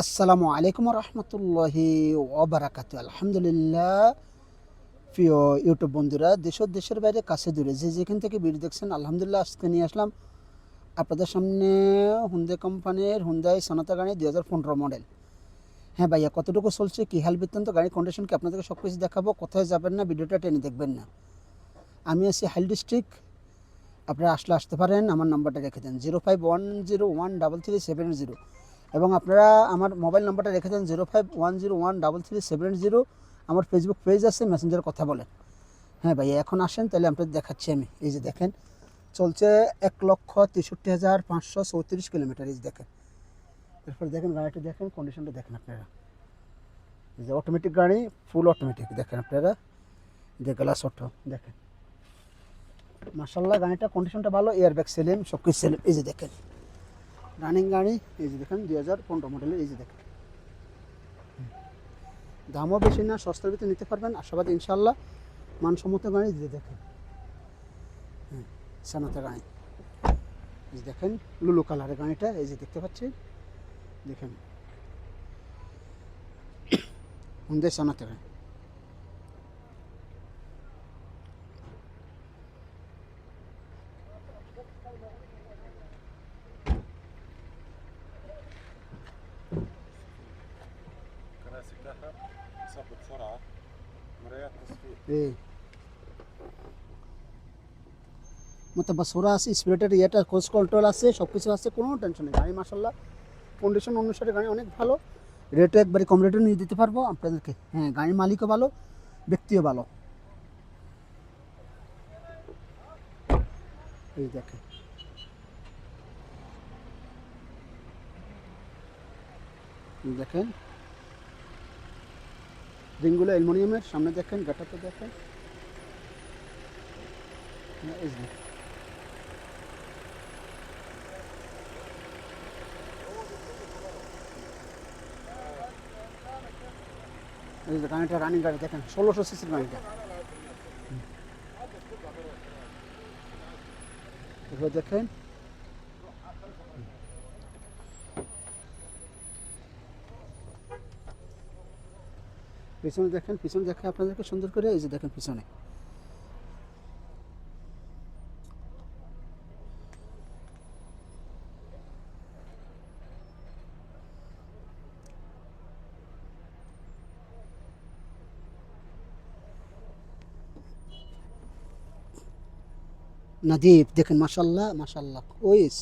আসসালামু আলাইকুম রহমতুল্লাহি ওবরাকাত আলহামদুলিল্লাহ। প্রিয় ইউটিউব বন্ধুরা, দেশ দেশের বাইরে কাছে দূরে, যে যেখান থেকে ভিডিও দেখছেন, আলহামদুলিল্লাহ আজকে নিয়ে আসলাম আপনাদের সামনে হুন্দে কোম্পানির হুন্দাই সনাতা গাড়ি দুই হাজার পনেরো মডেল হ্যাঁ ভাইয়া, কতটুকু চলছে, কী হাল বৃত্তান্ত, গাড়ির কন্ডিশন কি আপনাদেরকে সব কিছু দেখাবো, কোথায় যাবেন না, ভিডিওটা টেনে দেখবেন না। আমি আছি হাইল ডিস্ট্রিক্ট। আপনারা আসলে আসতে পারেন, আমার নাম্বারটা রেখে দেন, zero five one zero one double three seven zero. এবং আপনারা আমার মোবাইল নাম্বারটা রেখে দেন zero five one zero one double three seven zero. আমার ফেসবুক পেজ আছে মেসেঞ্জারে কথা বলেন। হ্যাঁ ভাই, এখন আসেন, তাহলে আপনাদের দেখাচ্ছি আমি। এই যে দেখেন, চলছে এক লক্ষ তেষট্টি হাজার পাঁচশো চৌত্রিশ কিলোমিটার, এই যে দেখেন। এরপর দেখেন, গাড়িটা দেখেন কন্ডিশনটা দেখেন আপনারা। এই যে অটোমেটিক গাড়ি ফুল অটোমেটিক দেখেন আপনারা। যে গ্লাস অটো দেখেন। মার্শাল্লাহ গাড়িটা কন্ডিশনটা ভালো এয়ার ব্যাগ সেলিম সব কিছু সেলিম এই যে দেখেন। রানিং গাড়ি, এই যে দেখেন, দুই হাজার পনেরো মডেলের এই যে দেখেন। দামও বেশি না, সস্তার ভিতরে নিতে পারবেন। আশাবাদ ইনশাল্লাহ মানসম্মত গাড়ি দিয়ে দেখেন। হ্যাঁ সানাতা গাড়ি এই যে দেখেন, লুলু কালারের গাড়িটা, এই যে দেখতে পাচ্ছেন। দেখেন। হুন্দে সানাতে গাড়ি مرايات تصفيح এই মতো বাসোরা আছে স্পিরিটের ইয়েটা কোচ কন্ট্রোল আছে সব কিছু আছে কোনো টেনশন নেই গাড়ি মাসাল্লাহ কন্ডিশন অনুসারে গাড়ি অনেক ভালো রেটও একবারে কম রেটে নিয়ে দিতে পারবো আপনাদেরকে হ্যাঁ গাড়ির মালিকও ভালো ব্যক্তিও ভালো এই দেখেন এই দেখেন রিংগুলো অ্যালুমিনিয়ামের সামনে দেখেন গাটাতে দেখেন হ্যাঁ, এই। গাড়িটা রানিং গাড়ি দেখেন ষোলোশো সিসির গাড়িটা। দেখেন পিছনে দেখেন, পিছনে দেখে আপনাদেরকে সুন্দর করে এই যে দেখেন পিছনে। নাদীপ দেখেন, মাশাল্লাহ মাশাল্লাহ ওইস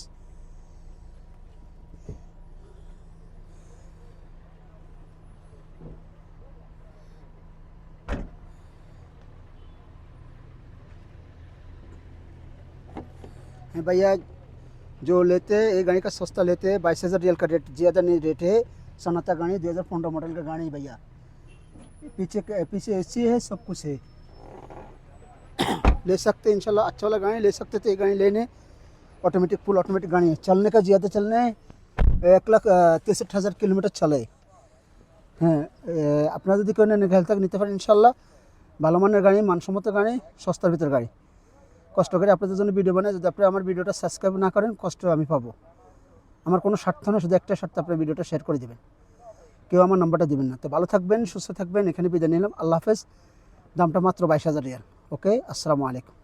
है भैया जो लेते हैं ये गाड़ी का सस्ता लेते हैं बाईस हज़ार रियल का रेट ज़्यादा नहीं रेट है सनाता गाड़ी दो हज़ार पंद्रह मॉडल का गाड़ी है भैया पीछे के- पीछे एसी है सब कुछ है ले सकते हैं इंशाल्लाह अच्छा वाला गाड़ी ले सकते थे ये गाड़ी लेने ऑटोमेटिक फुल ऑटोमेटिक गाड़ी है चलने का ज़्यादा चलने एक लाख तिरसठ हज़ार किलोमीटर चले হ্যাঁ এ, আপনারা যদি কেউ নেন হেলথ নিতে পারেন ইনশাল্লাহ ভালো মানের গাড়ি মানসম্মত গাড়ি সস্তার ভিতর গাড়ি কষ্ট করে আপনাদের জন্য ভিডিও বানাই। যদি আপনি আমার ভিডিওটা সাবস্ক্রাইব না করেন, কষ্ট আমি পাবো। আমার কোনো স্বার্থ না শুধু একটা স্বার্থ আপনার ভিডিওটা শেয়ার করে দেবেন। কেউ আমার নাম্বারটা দেবেন না। তো ভালো থাকবেন, সুস্থ থাকবেন, এখানে বিদায় নিলাম। আল্লাহ হাফেজ। দামটা মাত্র বাইশ হাজার ইয়ার ওকে আসসালামু আলাইকুম।